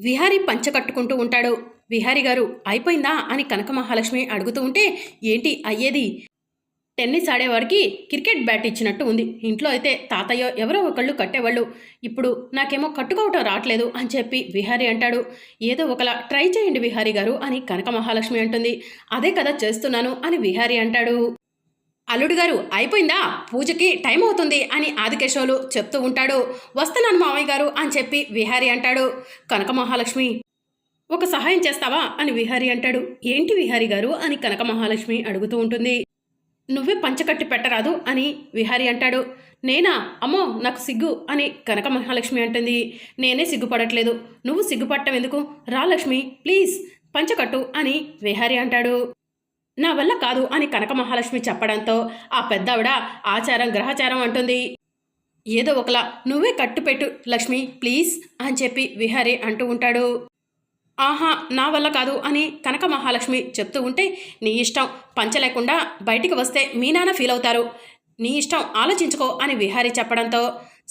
విహారి పంచ కట్టుకుంటూ ఉంటాడు. విహారి గారు అయిపోయిందా? అని కనక మహాలక్ష్మి అడుగుతూ ఉంటే ఏంటి అయ్యేది? టెన్నిస్ ఆడేవాడికి క్రికెట్ బ్యాట్ ఇచ్చినట్టు ఉంది. ఇంట్లో అయితే తాతయ్య ఎవరో ఒకళ్ళు కట్టేవాళ్ళు. ఇప్పుడు నాకేమో కట్టుకోవటం రావట్లేదు అని చెప్పి విహారీ అంటాడు. ఏదో ఒకలా ట్రై చేయండి విహారీ గారు అని కనక మహాలక్ష్మి అంటుంది. అదే కదా చేస్తున్నాను అని విహారీ అంటాడు. అల్లుడు గారు అయిపోయిందా? పూజకి టైం అవుతుంది అని ఆదికేశవులు చెప్తూ ఉంటాడు. వస్తున్నాను మామయ్య గారు అని చెప్పి విహారీ అంటాడు. కనక మహాలక్ష్మి ఒక సహాయం చేస్తావా? అని విహారీ అంటాడు. ఏంటి విహారీ గారు? అని కనక మహాలక్ష్మి అడుగుతూ ఉంటుంది. నువ్వే పంచకట్టి పెట్టరాదు అని విహారీ అంటాడు. నేనా? అమ్మో నాకు సిగ్గు అని కనక మహాలక్ష్మి అంటుంది. నేనే సిగ్గుపడట్లేదు. నువ్వు సిగ్గుపట్టం ఎందుకు? రా లక్ష్మి ప్లీజ్ పంచకట్టు అని విహారీ అంటాడు. నా వల్ల కాదు అని కనక మహాలక్ష్మి చెప్పడంతో ఆ పెద్దావిడ ఆచారం గ్రహచారం అంటుంది. ఏదో ఒకలా నువ్వే కట్టుపెట్టు లక్ష్మి ప్లీజ్ అని చెప్పి విహారీ అంటూ ఉంటాడు. ఆహా నా వల్ల కాదు అని కనక మహాలక్ష్మి చెప్తూ ఉంటే నీ ఇష్టం పంచ లేకుండా బయటికి వస్తే మీ నాన్న ఫీల్ అవుతారు నీ ఇష్టం ఆలోచించుకో అని విహారీ చెప్పడంతో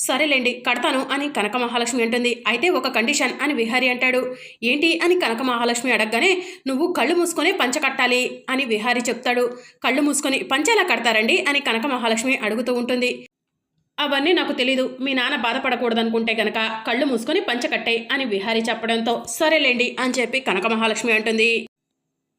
సరేలేండి కడతాను అని కనక మహాలక్ష్మి అంటుంది. అయితే ఒక కండిషన్ అని విహారీ అంటాడు. ఏంటి అని కనక మహాలక్ష్మి అడగగానే నువ్వు కళ్ళు మూసుకొని పంచ కట్టాలి అని విహారీ చెప్తాడు. కళ్ళు మూసుకొని పంచ ఎలా కడతారండి అని కనక మహాలక్ష్మి అడుగుతూ ఉంటుంది. అవన్నీ నాకు తెలీదు. మీ నాన్న బాధపడకూడదనుకుంటే గనక కళ్ళు మూసుకొని పంచ కట్టాయి అని విహారీ చెప్పడంతో సరేలేండి అని చెప్పి కనక మహాలక్ష్మి అంటుంది.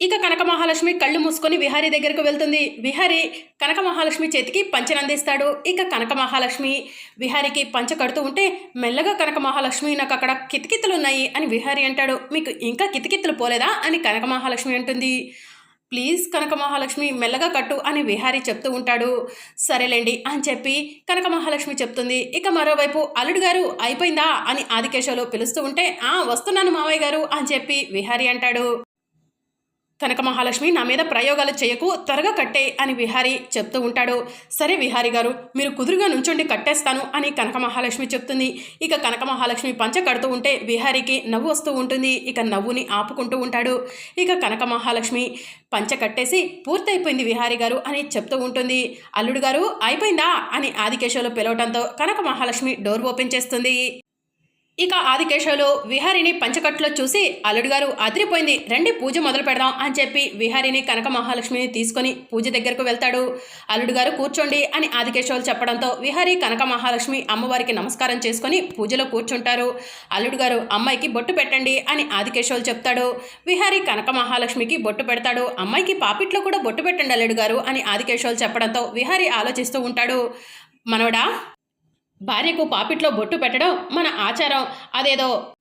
ఇక కనక మహాలక్ష్మి కళ్ళు మూసుకొని విహారీ దగ్గరకు వెళ్తుంది. విహారీ కనక మహాలక్ష్మి చేతికి పంచనందిస్తాడు ఇక కనక మహాలక్ష్మి విహారీకి పంచ కడుతూ ఉంటే మెల్లగా కనక మహాలక్ష్మి నాకు అక్కడ కితకితలు ఉన్నాయి అని విహారీ అంటాడు. మీకు ఇంకా కితికిత్తులు పోలేదా? అని కనక మహాలక్ష్మి అంటుంది. ప్లీజ్ కనక మహాలక్ష్మి మెల్లగా కట్టు అని విహారీ చెప్తూ ఉంటాడు. సరేలేండి అని చెప్పి కనక మహాలక్ష్మి చెప్తుంది. ఇక మరోవైపు అల్లుడు గారు అయిపోయిందా? అని ఆదికేశవులు పిలుస్తూ ఉంటే ఆ వస్తున్నాను మావయ్య గారు అని చెప్పి విహారీ అంటాడు. కనక మహాలక్ష్మి నా మీద ప్రయోగాలు చేయకు త్వరగా కట్టే అని విహారీ చెప్తూ ఉంటాడు. సరే విహారీ గారు మీరు కుదురుగా నుంచుండి కట్టేస్తాను అని కనక మహాలక్ష్మి చెప్తుంది. ఇక కనక మహాలక్ష్మి పంచ కడుతూ ఉంటే విహారీకి నవ్వు వస్తూ ఉంటుంది. ఇక నవ్వుని ఆపుకుంటూ ఉంటాడు. ఇక కనక మహాలక్ష్మి పంచ కట్టేసి పూర్తయిపోయింది విహారీ గారు అని చెప్తూ ఉంటుంది. అల్లుడు గారు అయిపోయిందా అని ఆదికేశవులు పిలవటంతో కనక మహాలక్ష్మి డోర్ ఓపెన్ చేస్తుంది. ఇక ఆదికేశవులు విహారిని పంచకట్టులో చూసి అల్లుడు గారు అదిరిపోయింది రండి పూజ మొదలు పెడదాం అని చెప్పి విహారిని కనక మహాలక్ష్మిని తీసుకొని పూజ దగ్గరకు వెళ్తాడు. అల్లుడు గారు కూర్చోండి అని ఆదికేశవులు చెప్పడంతో విహారి కనక మహాలక్ష్మి అమ్మవారికి నమస్కారం చేసుకొని పూజలో కూర్చుంటారు. అల్లుడు గారు అమ్మాయికి బొట్టు పెట్టండి అని ఆదికేశవులు చెప్తాడు. విహారి కనక మహాలక్ష్మికి బొట్టు పెడతాడు. అమ్మాయికి పాపిట్లో కూడా బొట్టు పెట్టండి అల్లుడు గారు అని ఆదికేశవులు చెప్పడంతో విహారి ఆలోచిస్తూ ఉంటాడు. మనవడా భార్యకు పాపిట్లో బొట్టు పెట్టడం మన ఆచారం. అదేదో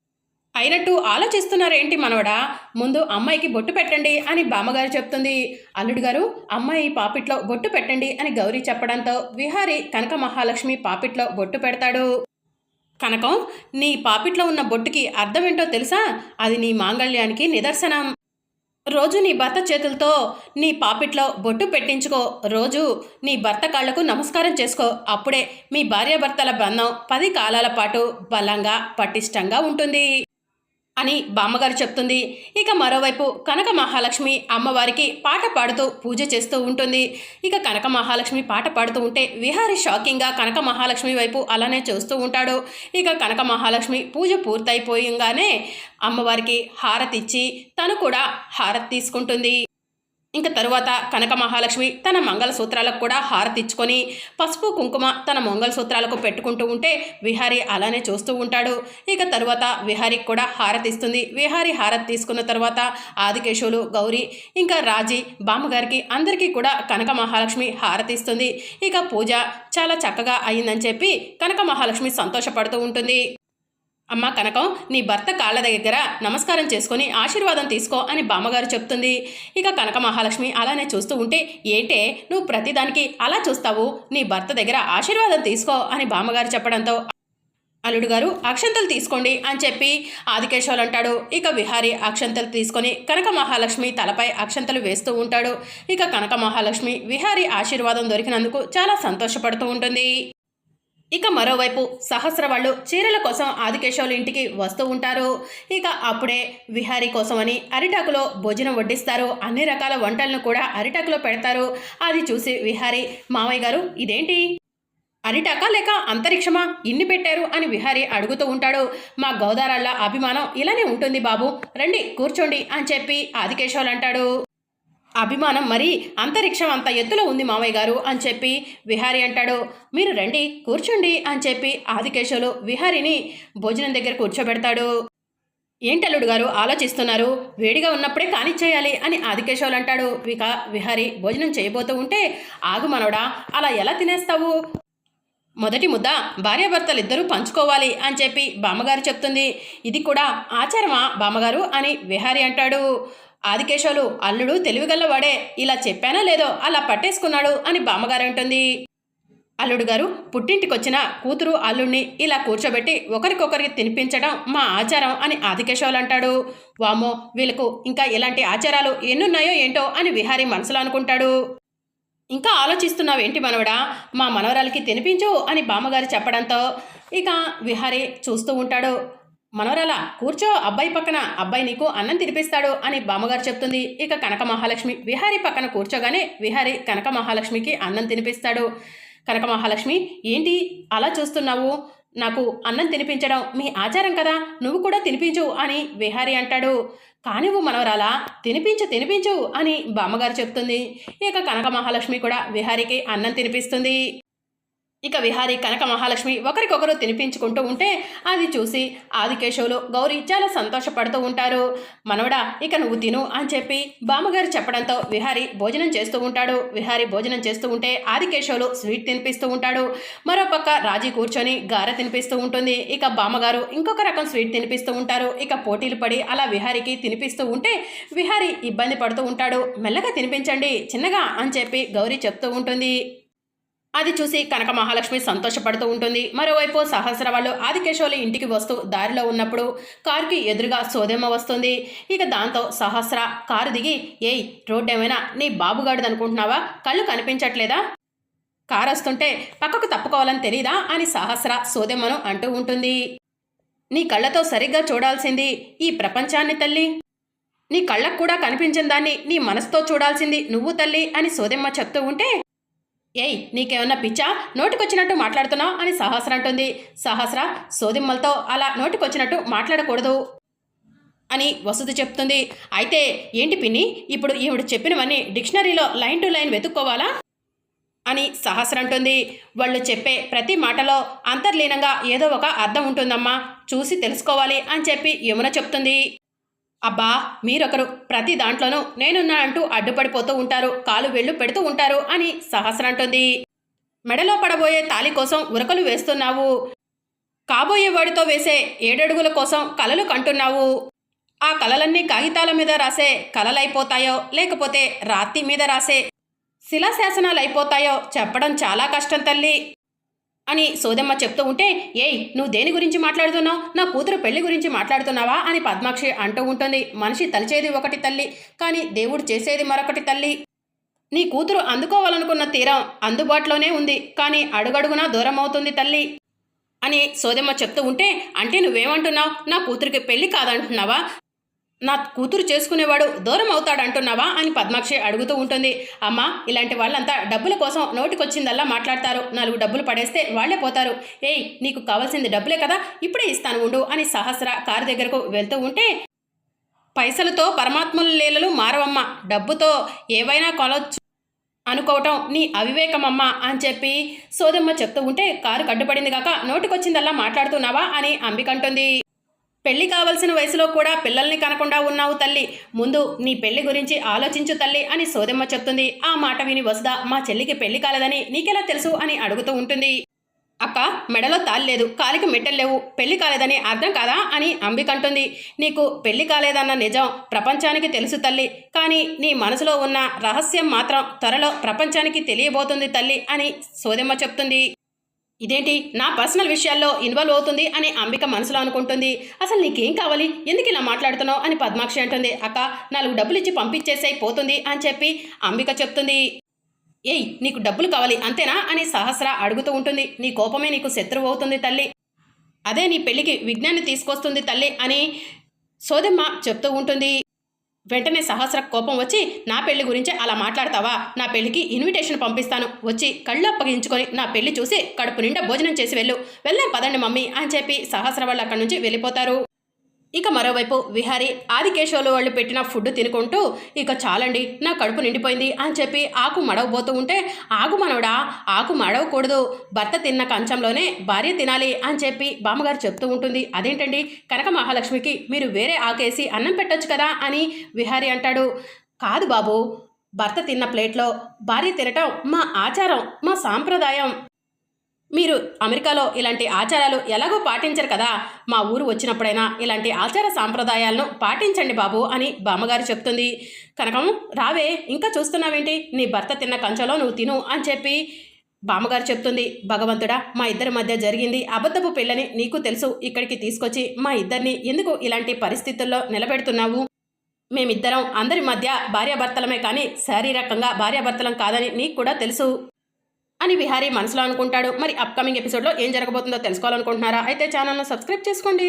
అయినట్టు ఆలోచిస్తున్నారేంటి మనవడా? ముందు అమ్మాయికి బొట్టు పెట్టండి అని బామ్మగారు చెప్తుంది. అల్లుడు గారు అమ్మాయి పాపిట్లో బొట్టు పెట్టండి అని గౌరీ చెప్పడంతో విహారి కనక మహాలక్ష్మి పాపిట్లో బొట్టు పెడతాడు. కనకం నీ పాపిట్లో ఉన్న బొట్టుకి అర్థమేంటో తెలుసా? అది నీ మాంగళ్యానికి నిదర్శనం. రోజు నీ భర్త చేతులతో నీ పాపిట్లో బొట్టు పెట్టించుకో. రోజు నీ భర్త కాళ్ళకు నమస్కారం చేసుకో. అప్పుడే మీ భార్యాభర్తల బంధం పది కాలాల పాటు బలంగా పటిష్టంగా ఉంటుంది. అని బామ్మగారు చెప్తుంది. ఇక మరోవైపు కనక మహాలక్ష్మి అమ్మవారికి పాట పాడుతూ పూజ చేస్తూ ఉంటుంది. ఇక కనక మహాలక్ష్మి పాట పాడుతూ ఉంటే విహారి షాకింగ్గా కనక మహాలక్ష్మి వైపు అలానే చూస్తూ ఉంటాడు. ఇక కనక మహాలక్ష్మి పూజ పూర్తయిపోయంగానే అమ్మవారికి హారతి ఇచ్చి తను కూడా హారతి తీసుకుంటుంది. ఇంక తరువాత కనక మహాలక్ష్మి తన మంగళసూత్రాలకు కూడా హారతిచ్చుకొని పసుపు కుంకుమ తన మంగళసూత్రాలకు పెట్టుకుంటూ ఉంటే విహారి అలానే చూస్తూ ఉంటాడు. ఇక తరువాత విహారికి కూడా హారతిస్తుంది. విహారి హారతి తీసుకున్న తర్వాత ఆదికేశవులు గౌరీ ఇంకా రాజీ బామ్మగారికి అందరికీ కూడా కనక మహాలక్ష్మి హారతిస్తుంది. ఇక పూజ చాలా చక్కగా అయిందని చెప్పి కనక మహాలక్ష్మి సంతోషపడుతూ ఉంటుంది. అమ్మ కనకం నీ భర్త కాళ్ళ దగ్గర నమస్కారం చేసుకొని ఆశీర్వాదం తీసుకో అని బామ్మగారు చెప్తుంది. ఇక కనక మహాలక్ష్మి అలానే చూస్తూ ఉంటే ఏంటే నువ్వు ప్రతిదానికి అలా చూస్తావు నీ భర్త దగ్గర ఆశీర్వాదం తీసుకో అని బామ్మగారు చెప్పడంతో అల్లుడు గారు అక్షంతలు తీసుకోండి అని చెప్పి ఆదికేశవులు అంటాడు. ఇక విహారి అక్షంతలు తీసుకొని కనక మహాలక్ష్మి తలపై అక్షంతలు వేస్తూ ఉంటాడు. ఇక కనక మహాలక్ష్మి విహారి ఆశీర్వాదం దొరికినందుకు చాలా సంతోషపడుతూ ఉంటుంది. ఇక మరోవైపు సహస్ర వాళ్ళు చీరల కోసం ఆదికేశవుల ఇంటికి వస్తూ ఉంటారు. ఇక అప్పుడే విహారీ కోసమని అరిటాకులో భోజనం వడ్డిస్తారు. అన్ని రకాల వంటలను కూడా అరిటాకులో పెడతారు. అది చూసి విహారీ మావయ్య గారు ఇదేంటి? అరిటాక లేక అంతరిక్షమా? ఇన్ని పెట్టారు? అని విహారీ అడుగుతూ ఉంటాడు. మా గౌదారాళ్ళ అభిమానం ఇలానే ఉంటుంది బాబు. రండి కూర్చోండి అని చెప్పి ఆదికేశవులు అంటాడు. అభిమానం మరి అంతరిక్షం అంత ఎత్తులో ఉంది మామయ్య గారు అని చెప్పి విహారి అంటాడు. మీరు రండి కూర్చోండి అని చెప్పి ఆదికేశవులు విహారిని భోజనం దగ్గర కూర్చోబెడతాడు. ఏంటల్లుడు గారు ఆలోచిస్తున్నారు? వేడిగా ఉన్నప్పుడే కానిచ్చేయాలి అని ఆదికేశవులు అంటాడు. విక విహారి భోజనం చేయబోతూ ఉంటే ఆగు మనవడా అలా ఎలా తినేస్తావు? మొదటి ముద్ద భార్యాభర్తలు ఇద్దరూ పంచుకోవాలి అని చెప్పి బామ్మగారు చెప్తుంది. ఇది కూడా ఆచారమా బామ్మగారు అని విహారి అంటాడు. ఆదికేశవులు అల్లుడు తెలివిగల్లవాడే ఇలా చెప్పానా లేదో అలా పట్టేసుకున్నాడు అని బామ్మగారు అంటుంది. అల్లుడు గారు పుట్టింటికొచ్చిన కూతురు అల్లుడిని ఇలా కూర్చోబెట్టి ఒకరికొకరికి తినిపించడం మా ఆచారం అని ఆదికేశవులు అంటాడు. వామో వీళ్ళకు ఇంకా ఇలాంటి ఆచారాలు ఎన్నున్నాయో ఏంటో అని విహారీ మనసులో అనుకుంటాడు. ఇంకా ఆలోచిస్తున్నావేంటి మనవడా మా మనవరాలకి తినిపించు అని బామ్మగారు చెప్పడంతో ఇక విహారీ చూస్తూ ఉంటాడు. మనవరాల కూర్చో అబ్బాయి పక్కన. అబ్బాయి నీకు అన్నం తినిపిస్తాడు అని బామ్మగారు చెప్తుంది. ఇక కనక మహాలక్ష్మి విహారి పక్కన కూర్చోగానే విహారి కనక మహాలక్ష్మికి అన్నం తినిపిస్తాడు. కనక మహాలక్ష్మి ఏంటి? అలా చూస్తున్నావు? నాకు అన్నం తినిపించడం మీ ఆచారం కదా? నువ్వు కూడా తినిపించు అని విహారి అంటాడు. కానివ్వు మనవరాలా తినిపించు తినిపించు అని బామ్మగారు చెప్తుంది. ఇక కనక మహాలక్ష్మి కూడా విహారికి అన్నం తినిపిస్తుంది. ఇక విహారీ కనక మహాలక్ష్మి ఒకరికొకరు తినిపించుకుంటూ ఉంటే అది చూసి ఆదికేశవులు గౌరీ చాలా సంతోషపడుతూ ఉంటారు. మనవడా ఇక నువ్వు తిను అని చెప్పి బామ్మగారు చెప్పడంతో విహారీ భోజనం చేస్తూ ఉంటాడు. విహారీ భోజనం చేస్తూ ఉంటే ఆదికేశవులు స్వీట్ తినిపిస్తూ ఉంటాడు. మరోపక్క రాజీ కూర్చొని గార తినిపిస్తూ ఉంటుంది. ఇక బామ్మగారు ఇంకొక రకం స్వీట్ తినిపిస్తూ ఉంటారు. ఇక పోటీలు పడి అలా విహారీకి తినిపిస్తూ ఉంటే విహారీ ఇబ్బంది పడుతూ ఉంటాడు. మెల్లగా తినిపించండి చిన్నగా అని చెప్పి గౌరీ చెప్తూ ఉంటుంది. అది చూసి కనక మహాలక్ష్మి సంతోషపడుతూ ఉంటుంది. మరోవైపు సహస్ర వాళ్ళు ఆదికేశవులు ఇంటికి వస్తూ దారిలో ఉన్నప్పుడు కారుకి ఎదురుగా సోదేమ వస్తుంది. ఇక దాంతో సహస్ర కారు దిగి ఏయ్ రోడ్డు ఏమైనా నీ బాబుగాడిది అనుకుంటున్నావా కళ్ళు కనిపించట్లేదా? కారు వస్తుంటే పక్కకు తప్పుకోవాలని తెలీదా? అని సహస్ర సోదేమను అంటూ ఉంటుంది. నీ కళ్ళతో సరిగ్గా చూడాల్సింది ఈ ప్రపంచాన్ని తల్లి. నీ కళ్ళకు కూడా కనిపించిన దాన్ని నీ మనసుతో చూడాల్సింది నువ్వు తల్లి అని సోదెమ్మ చెప్తూ ఉంటే ఏయ్ నీకేమన్నా పిచ్చా? నోటికొచ్చినట్టు మాట్లాడుతున్నావు అని సహస్ర అంటుంది. సహస్ర సోదిమ్మలతో అలా నోటికొచ్చినట్టు మాట్లాడకూడదు అని వసతి చెప్తుంది. అయితే ఏంటి పిన్ని ఇప్పుడు ఈవిడ చెప్పినవన్నీ డిక్షనరీలో లైన్ టు లైన్ వెతుక్కోవాలా? అని సహస్ర అంటుంది. వాళ్ళు చెప్పే ప్రతి మాటలో అంతర్లీనంగా ఏదో ఒక అర్థం ఉంటుందమ్మా. చూసి తెలుసుకోవాలి అని చెప్పి యమున చెప్తుంది. అబ్బా మీరొకరు ప్రతి దాంట్లోనూ నేనున్నా అంటూ అడ్డుపడిపోతూ ఉంటారు కాలు వెళ్ళు పెడుతూ ఉంటారు అని సహస్రంటుంది. మెడలో పడబోయే తాలి కోసం ఉరకలు వేస్తున్నావు. కాబోయే వాడితో వేసే ఏడడుగుల కోసం కలలు కంటున్నావు. ఆ కలలన్నీ కాగితాల మీద రాసే కలలైపోతాయో లేకపోతే రాతి మీద రాసే శిలాశాసనాలు అయిపోతాయో చెప్పడం చాలా కష్టం తల్లి. అని సోదమ్మ చెప్తూ ఉంటే ఏయ్ నువ్వు దేని గురించి మాట్లాడుతున్నావు? నా కూతురు పెళ్ళి గురించి మాట్లాడుతున్నావా? అని పద్మాక్షి అంటూ ఉంటుంది. మనిషి తలిచేది ఒకటి తల్లి కానీ దేవుడు చేసేది మరొకటి తల్లి. నీ కూతురు అందుకోవాలనుకున్న తీరం అందుబాటులోనే ఉంది కానీ అడుగడుగునా దూరం అవుతుంది తల్లి. అని సోదమ్మ చెప్తూ ఉంటే అంటే నువ్వేమంటున్నావు? నా కూతురికి పెళ్ళి కాదంటున్నావా? నా కూతురు చేసుకునేవాడు దూరం అవుతాడంటున్నావా అని పద్మాక్షి అడుగుతూ ఉంటుంది. అమ్మ ఇలాంటి వాళ్ళంతా డబ్బుల కోసం నోటికొచ్చిందల్లా మాట్లాడతారు. నాలుగు డబ్బులు పడేస్తే వాళ్ళే పోతారు. ఏయ్ నీకు కావాల్సింది డబ్బులే కదా ఇప్పుడే ఇస్తాను ఉండు అని సహస్ర కారు దగ్గరకు వెళ్తూ ఉంటే పైసలతో పరమాత్మల లీలలు మారవమ్మ. డబ్బుతో ఏవైనా కొనవచ్చు అనుకోవటం నీ అవివేకమమ్మా అని చెప్పి సోదమ్మ చెప్తూ ఉంటే కారు కడ్డుపడింది కాక నోటికొచ్చిందల్లా మాట్లాడుతున్నావా అని అంబికంటుంది పెళ్ళి కావలసిన వయసులో కూడా పిల్లల్ని కనకుండా ఉన్నావు తల్లి. ముందు నీ పెళ్ళి గురించి ఆలోచించు తల్లి అని సోదమ్మ చెప్తుంది. ఆ మాట విని వసుద మా చెల్లికి పెళ్ళి కాలేదని నీకెలా తెలుసు అని అడుగుతూ ఉంటుంది. అక్క మెడలో తాళి లేదు కాలికి మెట్టలు లేవు పెళ్ళి కాలేదని అర్థం కాదా అని అంబికంటుంది నీకు పెళ్ళి కాలేదన్న నిజం ప్రపంచానికి తెలుసు తల్లి కానీ నీ మనసులో ఉన్న రహస్యం మాత్రం త్వరలో ప్రపంచానికి తెలియబోతుంది తల్లి అని సోదమ్మ చెప్తుంది. ఇదేంటి? నా పర్సనల్ విషయాల్లో ఇన్వాల్వ్ అవుతుంది అని అంబిక మనసులో అనుకుంటుంది. అసలు నీకేం కావాలి? ఎందుకు ఇలా మాట్లాడుతున్నావు? అని పద్మాక్షి అంటుంది. అక్క నాలుగు డబ్బులు ఇచ్చి పంపించేసే పోతుంది అని చెప్పి అంబిక చెప్తుంది. ఏయ్ నీకు డబ్బులు కావాలి అంతేనా? అని సహస్ర అడుగుతూ ఉంటుంది. నీ కోపమే నీకు శత్రువు అవుతుంది తల్లి. అదే నీ పెళ్ళికి విజ్ఞాన్ని తీసుకొస్తుంది తల్లి అని సోదమ్మ చెప్తూ ఉంటుంది. వెంటనే సహస్ర కోపం వచ్చి నా పెళ్ళి గురించి అలా మాట్లాడతావా? నా పెళ్ళికి ఇన్విటేషన్ పంపిస్తాను. వచ్చి కళ్ళు అప్పగించుకొని నా పెళ్ళి చూసి కడుపు నిండా భోజనం చేసి వెళ్ళు. వెళ్ళాం పదండి మమ్మీ అని చెప్పి సహస్ర వాళ్ళు అక్కడి నుంచి వెళ్ళిపోతారు. ఇక మరోవైపు విహారి ఆదికేశవులు వాళ్ళు పెట్టిన ఫుడ్ తినుకుంటూ ఇక చాలండి నా కడుపు నిండిపోయింది అని చెప్పి ఆకు మడవబోతూ ఉంటే ఆకు మనవడా ఆకు మడవకూడదు భర్త తిన్న కంచంలోనే భార్య తినాలి అని చెప్పి బామ్మగారు చెప్తూ ఉంటుంది. అదేంటండి? కనక మహాలక్ష్మికి మీరు వేరే ఆకేసి అన్నం పెట్టొచ్చు కదా అని విహారి అంటాడు. కాదు బాబు భర్త తిన్న ప్లేట్లో భార్య తినటం మా ఆచారం మా సాంప్రదాయం. మీరు అమెరికాలో ఇలాంటి ఆచారాలు ఎలాగో పాటించరు కదా? మా ఊరు వచ్చినప్పుడైనా ఇలాంటి ఆచార సాంప్రదాయాలను పాటించండి బాబు అని బామ్మగారు చెప్తుంది. కనకం రావే ఇంకా చూస్తున్నావేంటి? నీ భర్త తిన్న కంచంలో నువ్వు తిను అని చెప్పి బామ్మగారు చెప్తుంది. భగవంతుడా మా ఇద్దరి మధ్య జరిగింది అబద్ధపు పిల్లని నీకు తెలుసు. ఇక్కడికి తీసుకొచ్చి మా ఇద్దరిని ఎందుకు ఇలాంటి పరిస్థితుల్లో నిలబెడుతున్నావు? మేమిద్దరం అందరి మధ్య భార్యాభర్తలమే కానీ శారీరకంగా భార్యాభర్తలం కాదని నీకు కూడా తెలుసు. అని విహారీ మనసులో అనుకుంటాడు. మరి అప్కమింగ్ ఎపిసోడ్లో ఏం జరగబోతుందో తెలుసుకోవాలనుకుంటున్నారా? అయితే ఛానల్ను సబ్స్క్రైబ్ చేసుకోండి.